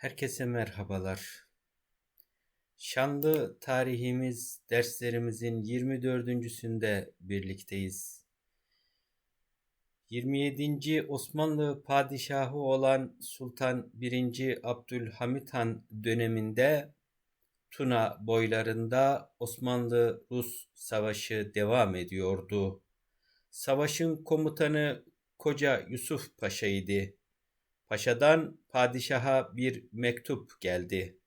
Herkese merhabalar. Şanlı tarihimiz derslerimizin 24.sünde birlikteyiz. 27. Osmanlı padişahı olan Sultan 1. Abdülhamit Han döneminde Tuna boylarında Osmanlı-Rus savaşı devam ediyordu. Savaşın komutanı Koca Yusuf Paşa idi. Paşadan padişaha bir mektup geldi.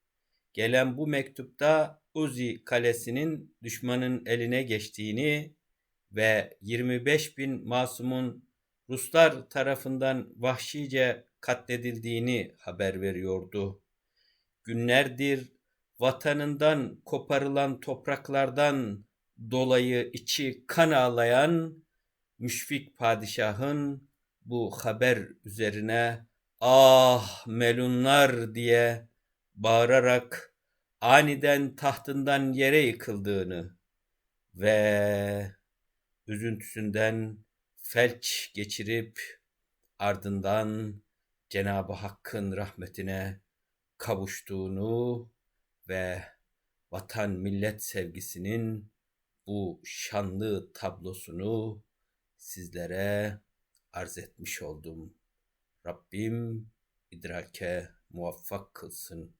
Gelen bu mektupta Uzi kalesinin düşmanın eline geçtiğini ve 25 bin masumun Ruslar tarafından vahşice katledildiğini haber veriyordu. Günlerdir vatanından koparılan topraklardan dolayı içi kan ağlayan müşfik padişahın bu haber üzerine ah melunlar diye bağırarak aniden tahtından yere yıkıldığını ve üzüntüsünden felç geçirip ardından Cenab-ı Hakk'ın rahmetine kavuştuğunu ve vatan millet sevgisinin bu şanlı tablosunu sizlere arz etmiş oldum. Rabbim idrake muvaffak kılsın.